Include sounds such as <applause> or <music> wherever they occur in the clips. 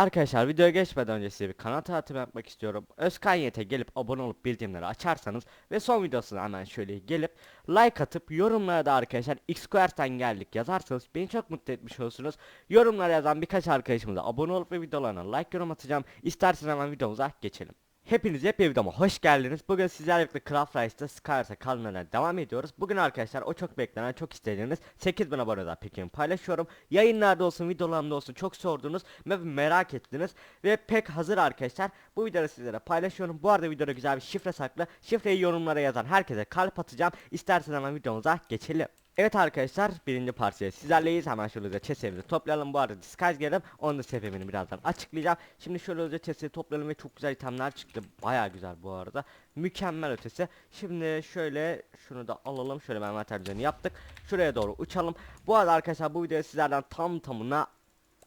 Arkadaşlar videoya geçmeden önce size bir kanal tanıtımı yapmak istiyorum. Özkanyet'e gelip abone olup bildirimleri açarsanız ve son videosuna hemen şöyle gelip like atıp yorumlara da arkadaşlar Xquare'den geldik yazarsanız beni çok mutlu etmiş olursunuz. Yorumlara yazan birkaç arkadaşımıza abone olup ve videolarına like yorum atacağım. İsterseniz hemen videomuza geçelim. Hepiniz hep videoma hoş geldiniz. Bugün sizlerle Craft Rice'da Skyrim'e kalmaya devam ediyoruz. Bugün arkadaşlar o çok beklenen, çok istediğiniz 8000 aboneden pekimi paylaşıyorum. Yayınlarda olsun, videolarımda olsun çok sordunuz ve merak ettiniz. Ve pek hazır arkadaşlar. Bu videoyu sizlere paylaşıyorum. Bu arada videoda güzel bir şifre saklı. Şifreyi yorumlara yazan herkese kalp atacağım. İsterseniz hemen videomuza geçelim. Evet arkadaşlar birinci partiye sizlerleyiz. Hemen şöyle hızlıca toplayalım. Bu arada disguise geldim onun da sebebini birazdan açıklayacağım. Şimdi şöyle hızlıca chest'i toplayalım ve çok güzel itemler çıktı. Baya güzel bu arada. Mükemmel ötesi. Şimdi şöyle şunu da alalım. Şöyle ben materyalini yaptık. Şuraya doğru uçalım. Bu arada arkadaşlar bu videoya sizlerden tam tamına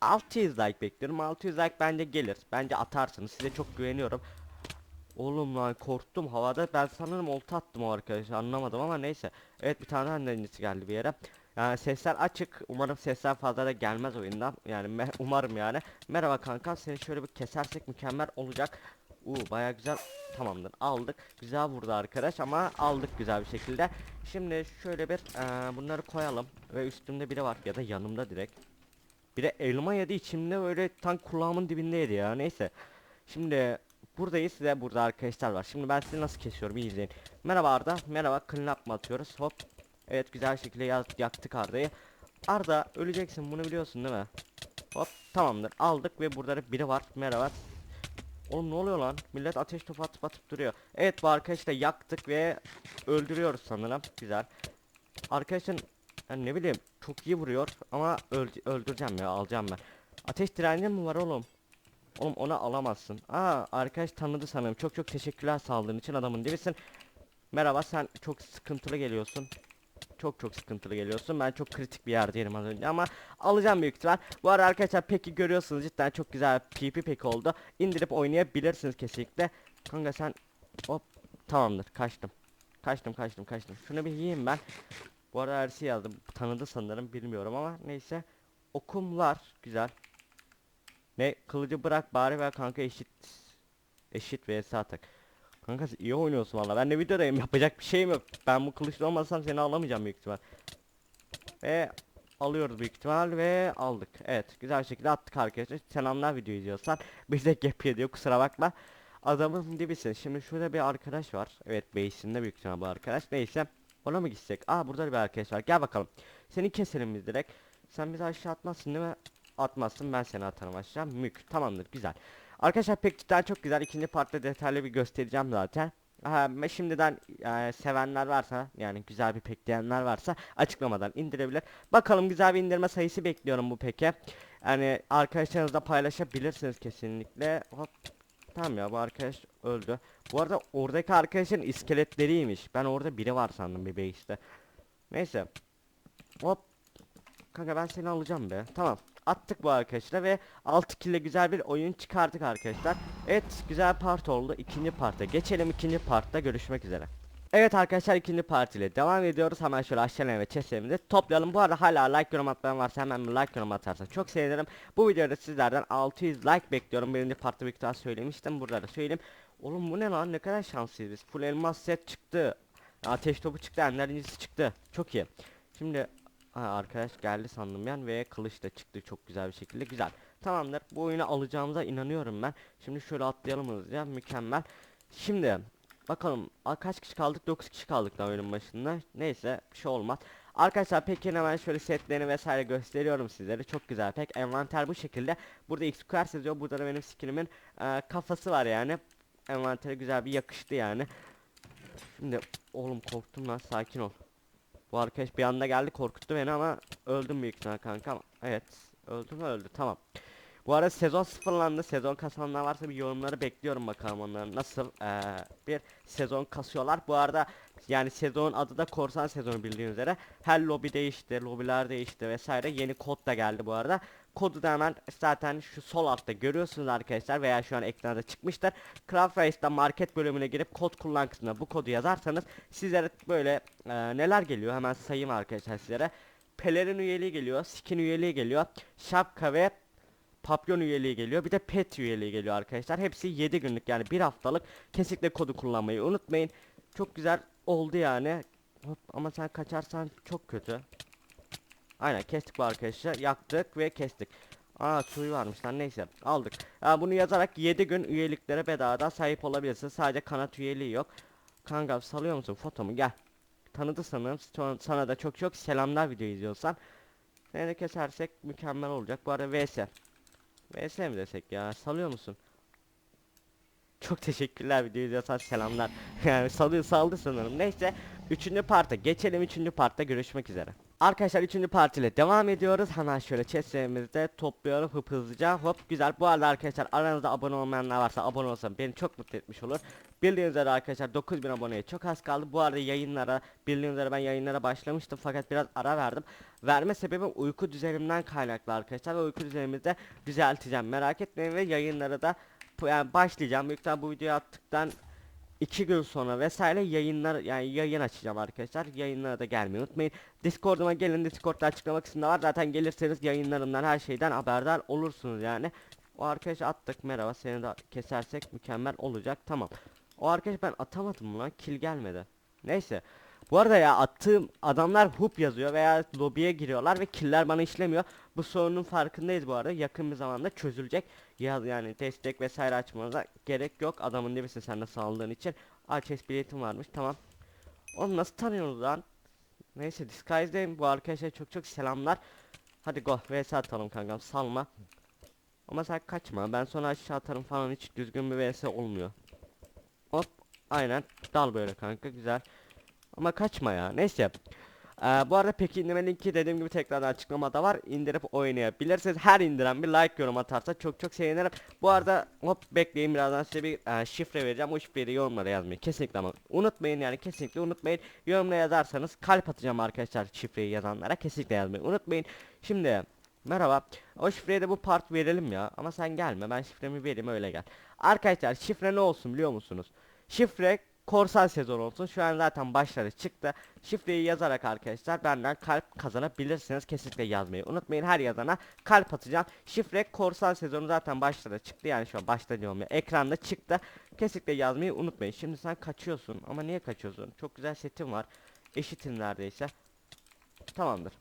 600 like bekliyorum. 600 like bence gelir. Bence atarsınız. Size çok güveniyorum Oğlum lan korktum havada ben sanırım olta attım o arkadaşı anlamadım ama neyse. Evet bir tane annesi geldi bir yere. Yani sesler açık umarım sesler fazla da gelmez oyundan. Yani <laughs> umarım yani. Merhaba kanka seni şöyle bir kesersek mükemmel olacak. Uuu baya güzel tamamdır aldık. Güzel vurdu arkadaş ama aldık güzel bir şekilde. Şimdi şöyle bir eee, bunları koyalım. Ve üstümde biri var ya da yanımda direkt. Bir de elma yedi içimde öyle tam kulağımın dibindeydi ya neyse. Şimdi buradayız ve burada arkadaşlar var. Şimdi ben sizi nasıl kesiyorum izleyin. Merhaba Arda. Merhaba clean up mı atıyoruz? Hop. Evet güzel şekilde yaktık Arda'yı. Arda öleceksin bunu biliyorsun değil mi? Hop tamamdır aldık ve burada da biri var. Merhaba. Oğlum ne oluyor lan? Millet ateş topu atıp atıp duruyor. Evet bu arkadaşı da yaktık ve öldürüyoruz sanırım. Güzel. Arkadaşın yani ne bileyim çok iyi vuruyor ama öld- öldüreceğim ya alacağım ben. Ateş direncin mi var oğlum? Oğlum onu alamazsın. Aa arkadaş tanıdı sanırım. Çok çok teşekkürler sağladığın için adamın dibisin. Merhaba sen çok sıkıntılı geliyorsun. Çok çok sıkıntılı geliyorsun. Ben çok kritik bir yerdeyim az önce ama alacağım büyük ihtimal. Bu arada arkadaşlar peki görüyorsunuz cidden çok güzel PP peki oldu. İndirip oynayabilirsiniz kesinlikle. Kanka sen hop tamamdır kaçtım. Kaçtım kaçtım kaçtım. Şunu bir yiyeyim ben. Bu arada Ersi yazdım. Tanıdı sanırım bilmiyorum ama neyse. Okumlar güzel. Ne kılıcı bırak bari ver kanka eşit eşit vs atak. Kanka iyi oynuyorsun valla. Ben de videodayım yapacak bir şeyim yok. Ben bu kılıçla olmasam seni alamayacağım büyük ihtimal. Ve alıyoruz büyük ihtimal ve aldık. Evet güzel şekilde attık arkadaşlar. Selamlar video izliyorsan. Bize gap diyor kusura bakma. Adamın dibisin. Şimdi şurada bir arkadaş var. Evet base'inde büyük ihtimal bu arkadaş. Neyse. Ona mı gitsek? Aa burada bir arkadaş var. Gel bakalım. Seni keselim biz direkt. Sen bizi aşağı atmazsın değil mi? Atmazsın ben seni atarım aşağı. Mük. Tamamdır güzel. Arkadaşlar pek cidden çok güzel. İkinci partta detaylı bir göstereceğim zaten. Ha, şimdiden e, sevenler varsa yani güzel bir pek varsa açıklamadan indirebilir. Bakalım güzel bir indirme sayısı bekliyorum bu peke. Yani arkadaşlarınızla paylaşabilirsiniz kesinlikle. Hop. Tamam ya bu arkadaş öldü. Bu arada oradaki arkadaşın iskeletleriymiş. Ben orada biri var sandım bir base'te. Neyse. Hop. Kanka ben seni alacağım be. Tamam. Attık bu arkadaşlar ve 6 kille güzel bir oyun çıkardık arkadaşlar. Evet güzel part oldu. İkinci parta geçelim. ikinci partta görüşmek üzere. Evet arkadaşlar ikinci part ile devam ediyoruz. Hemen şöyle aşağıya ve chestlerimizi toplayalım. Bu arada hala like yorum atmayan varsa hemen bir like yorum atarsa çok sevinirim. Bu videoda sizlerden 600 like bekliyorum. Birinci partta bir daha söylemiştim. Burada da söyleyeyim. Oğlum bu ne lan ne kadar şanslıyız biz. Full elmas set çıktı. Ateş topu çıktı. Enlerincisi çıktı. Çok iyi. Şimdi Ha, arkadaş geldi sandım ben ve kılıç da çıktı çok güzel bir şekilde. Güzel. Tamamdır. Bu oyunu alacağımıza inanıyorum ben. Şimdi şöyle atlayalım hızlıca. Mükemmel. Şimdi bakalım. Kaç kişi kaldık? 9 kişi kaldık da oyunun başında. Neyse bir şey olmaz. Arkadaşlar peki hemen şöyle setlerini vesaire gösteriyorum sizlere. Çok güzel pek. Envanter bu şekilde. Burada xqr yazıyor. Burada da benim skillimin e, kafası var yani. Envantere güzel bir yakıştı yani. Şimdi oğlum korktum lan. Sakin ol bu arkadaş bir anda geldi korkuttu beni ama öldüm büyük ihtimal kanka. Evet öldü mü öldü tamam. Bu arada sezon sıfırlandı. Sezon kasanlar varsa bir yorumları bekliyorum bakalım onların nasıl eee, bir sezon kasıyorlar. Bu arada yani sezonun adı da korsan sezonu bildiğiniz üzere. Her lobi değişti, lobiler değişti vesaire. Yeni kod da geldi bu arada. Kodu da hemen zaten şu sol altta görüyorsunuz arkadaşlar veya şu an ekranda çıkmıştır. Craft Race'da market bölümüne girip kod kullan kısmına bu kodu yazarsanız sizlere böyle e, neler geliyor hemen sayayım arkadaşlar sizlere. Pelerin üyeliği geliyor, skin üyeliği geliyor, şapka ve papyon üyeliği geliyor bir de pet üyeliği geliyor arkadaşlar. Hepsi 7 günlük yani bir haftalık. Kesinlikle kodu kullanmayı unutmayın. Çok güzel oldu yani. Hop, ama sen kaçarsan çok kötü. Aynen kestik bu arkadaşlar. Yaktık ve kestik. Aa suyu varmış lan neyse aldık. Aa, bunu yazarak 7 gün üyeliklere bedavadan sahip olabilirsin. Sadece kanat üyeliği yok. Kanka salıyor musun fotomu gel. Tanıdı sanırım. Sana da çok çok selamlar video izliyorsan. Seni de kesersek mükemmel olacak. Bu arada VS. VS mi desek ya? Salıyor musun? Çok teşekkürler video izliyorsan selamlar. <laughs> yani salıyor saldı sanırım. Neyse. Üçüncü parta geçelim. Üçüncü partta görüşmek üzere. Arkadaşlar üçüncü part ile devam ediyoruz. Hemen şöyle chestlerimizde topluyorum hıp hızlıca. Hop güzel. Bu arada arkadaşlar aranızda abone olmayanlar varsa abone olsa beni çok mutlu etmiş olur. Bildiğiniz üzere arkadaşlar 9000 aboneye çok az kaldı. Bu arada yayınlara bildiğiniz üzere ben yayınlara başlamıştım fakat biraz ara verdim. Verme sebebim uyku düzenimden kaynaklı arkadaşlar ve uyku düzenimizi de düzelteceğim. Merak etmeyin ve yayınlara da yani başlayacağım. Büyük bu videoyu attıktan iki gün sonra vesaire yayınlar yani yayın açacağım arkadaşlar. Yayınlara da gelmeyi unutmayın. Discord'uma gelin. Discord'da açıklama kısmında var. Zaten gelirseniz yayınlarımdan her şeyden haberdar olursunuz yani. O arkadaşı attık merhaba seni de kesersek mükemmel olacak tamam. O arkadaş ben atamadım lan kill gelmedi. Neyse. Bu arada ya attığım adamlar hoop yazıyor veya lobiye giriyorlar ve killer bana işlemiyor. Bu sorunun farkındayız bu arada. Yakın bir zamanda çözülecek. Ya yani destek vesaire açmanıza gerek yok. Adamın dibisin sen de sağladığın için. Açes biletim varmış tamam. Onu nasıl tanıyorsunuz lan? Neyse Disguise'deyim. Bu arkadaşa çok çok selamlar. Hadi go vs atalım kankam salma. Ama sen kaçma. Ben sonra aşağı atarım falan hiç düzgün bir vs olmuyor. Hop aynen dal böyle kanka güzel. Ama kaçma ya. Neyse. Ee, bu arada peki indirme linki dediğim gibi tekrardan açıklamada var. İndirip oynayabilirsiniz. Her indiren bir like yorum atarsa çok çok sevinirim. Bu arada hop bekleyin birazdan size bir e, şifre vereceğim. O şifreyi yorumlara yazmayı kesinlikle ama unutmayın yani kesinlikle unutmayın. Yorumlara yazarsanız kalp atacağım arkadaşlar şifreyi yazanlara. Kesinlikle yazmayı unutmayın. Şimdi merhaba. O şifreyi de bu part verelim ya. Ama sen gelme. Ben şifremi vereyim öyle gel. Arkadaşlar şifre ne olsun biliyor musunuz? Şifre korsan sezon olsun. Şu an zaten başları çıktı. Şifreyi yazarak arkadaşlar benden kalp kazanabilirsiniz. Kesinlikle yazmayı unutmayın. Her yazana kalp atacağım. Şifre korsan sezonu zaten başları çıktı. Yani şu an başta diyorum ya. Ekranda çıktı. Kesinlikle yazmayı unutmayın. Şimdi sen kaçıyorsun. Ama niye kaçıyorsun? Çok güzel setim var. Eşitim neredeyse. Tamamdır.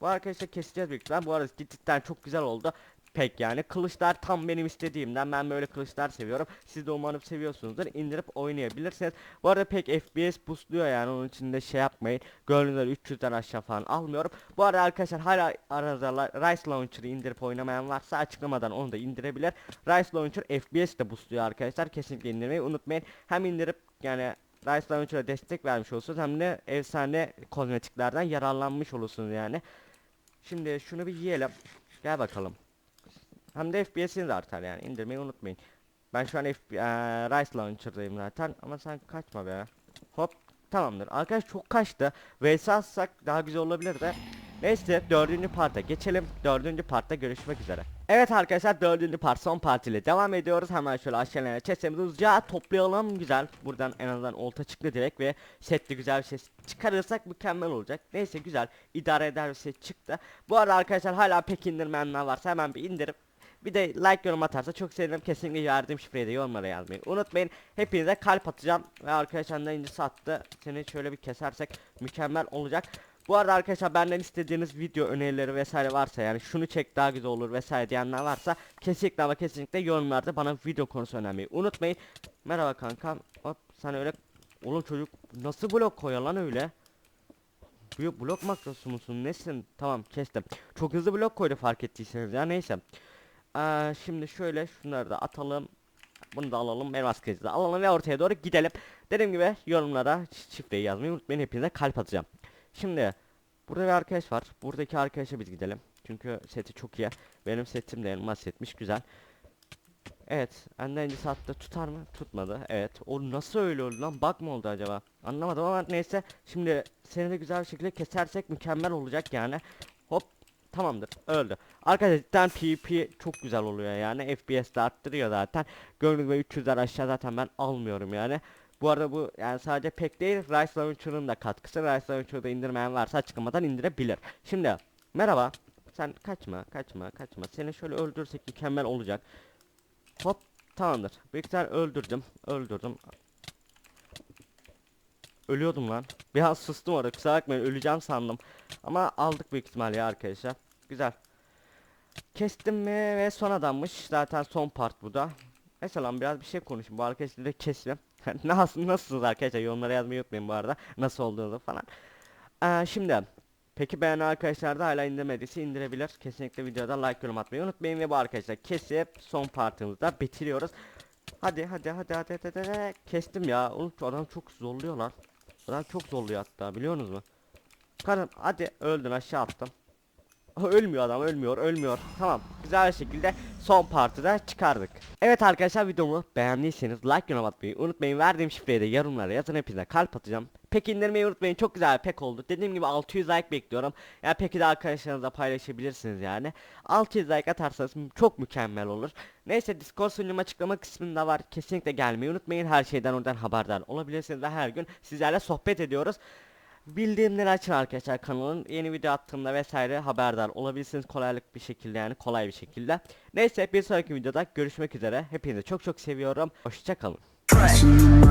Bu arkadaşlar keseceğiz büyük ihtimal. Bu arada cidden çok güzel oldu. Pek yani kılıçlar tam benim istediğimden ben böyle kılıçlar seviyorum. Siz de umarım seviyorsunuzdur. İndirip oynayabilirsiniz. Bu arada pek FPS boostluyor yani onun için de şey yapmayın. Gördüğünüz üzere 300'den aşağı falan almıyorum. Bu arada arkadaşlar hala aranızda Rise Launcher'ı indirip oynamayan varsa açıklamadan onu da indirebilir. Rise Launcher FPS de boostluyor arkadaşlar. Kesinlikle indirmeyi unutmayın. Hem indirip yani Rise Launcher'a destek vermiş olursunuz hem de efsane kozmetiklerden yararlanmış olursunuz yani. Şimdi şunu bir yiyelim. Gel bakalım. Hem de FPS'in de artar yani indirmeyi unutmayın. Ben şu an F eee, Rise Launcher'dayım zaten ama sen kaçma be. Hop tamamdır. Arkadaş çok kaçtı. VS atsak daha güzel olabilir de. Neyse dördüncü parta geçelim. Dördüncü partta görüşmek üzere. Evet arkadaşlar dördüncü part son part ile devam ediyoruz. Hemen şöyle aşağıya chest'imizi hızlıca toplayalım. Güzel. Buradan en azından olta çıktı direkt ve sette güzel bir şey çıkarırsak mükemmel olacak. Neyse güzel. idare eder bir şey çıktı. Bu arada arkadaşlar hala pek indirmeyenler varsa hemen bir indirip bir de like yorum atarsa çok sevinirim. Kesinlikle yardım şifreyi de yorumlara yazmayı unutmayın. Hepinize kalp atacağım. Ve arkadaşlar da incisi attı. Seni şöyle bir kesersek mükemmel olacak. Bu arada arkadaşlar benden istediğiniz video önerileri vesaire varsa yani şunu çek daha güzel olur vesaire diyenler varsa kesinlikle ama kesinlikle yorumlarda bana video konusu önermeyi unutmayın. Merhaba kankam. Hop sen öyle oğlum çocuk nasıl blok koyuyor lan öyle? Blok makrosu musun nesin? Tamam kestim. Çok hızlı blok koydu fark ettiyseniz ya neyse. Aa, şimdi şöyle şunları da atalım. Bunu da alalım. Elmas kılıcı da alalım ve ortaya doğru gidelim. Dediğim gibi yorumlara şifreyi yazmayı unutmayın. Hepinize kalp atacağım. Şimdi burada bir arkadaş var. Buradaki arkadaşa biz gidelim. Çünkü seti çok iyi. Benim setim de elmas setmiş. Güzel. Evet. Benden önce sattı. Tutar mı? Tutmadı. Evet. O nasıl öyle oldu lan? Bug mı oldu acaba? Anlamadım ama neyse. Şimdi seni de güzel bir şekilde kesersek mükemmel olacak yani. Hop. Tamamdır. Öldü. Arkadaşlar PvP çok güzel oluyor yani. FPS de arttırıyor zaten. Gördüğünüz gibi 300'den aşağı zaten ben almıyorum yani. Bu arada bu yani sadece pek değil Rise Launcher'ın da katkısı. Rise Launcher'da indirmeyen varsa açıklamadan indirebilir. Şimdi merhaba. sen kaçma kaçma kaçma. Seni şöyle öldürsek mükemmel olacak. Hop tamamdır. Büyük ihtimal öldürdüm. Öldürdüm. Ölüyordum lan. Bir an sustum orada kusura bakmayın öleceğim sandım. Ama aldık büyük ihtimal ya arkadaşlar. Güzel. Kestim mi ve son adammış. Zaten son part bu da. Mesela biraz bir şey konuşayım. Bu arkadaşları da keselim. <laughs> Nasıl, nasılsınız arkadaşlar? Yorumlara yazmayı unutmayın bu arada. Nasıl olduğunu falan. Ee, şimdi. Peki beğenen arkadaşlar da hala indirmediyse indirebilir. Kesinlikle videoda like yorum atmayı unutmayın. Ve bu arkadaşlar kesip son partımızı da bitiriyoruz. Hadi hadi hadi hadi hadi, hadi. Kestim ya. Oğlum adam çok zorluyor lan. Adam çok zorluyor hatta biliyorsunuz mu? Karım hadi öldün aşağı attım. Ölmüyor adam ölmüyor ölmüyor. Tamam güzel bir şekilde son partide çıkardık. Evet arkadaşlar videomu beğendiyseniz like yorum atmayı unutmayın. Verdiğim şifreyi de yorumlara yazın hepinize kalp atacağım. Pek indirmeyi unutmayın çok güzel bir pek oldu. Dediğim gibi 600 like bekliyorum. Yani peki de arkadaşlarınızla paylaşabilirsiniz yani. 600 like atarsanız çok mükemmel olur. Neyse Discord sunucum açıklama kısmında var. Kesinlikle gelmeyi unutmayın. Her şeyden oradan haberdar olabilirsiniz ve her gün sizlerle sohbet ediyoruz. Bildirimleri açın arkadaşlar kanalın yeni video attığımda vesaire haberdar olabilirsiniz kolaylık bir şekilde yani kolay bir şekilde. Neyse bir sonraki videoda görüşmek üzere. Hepinizi çok çok seviyorum. Hoşçakalın. Yalçın'ın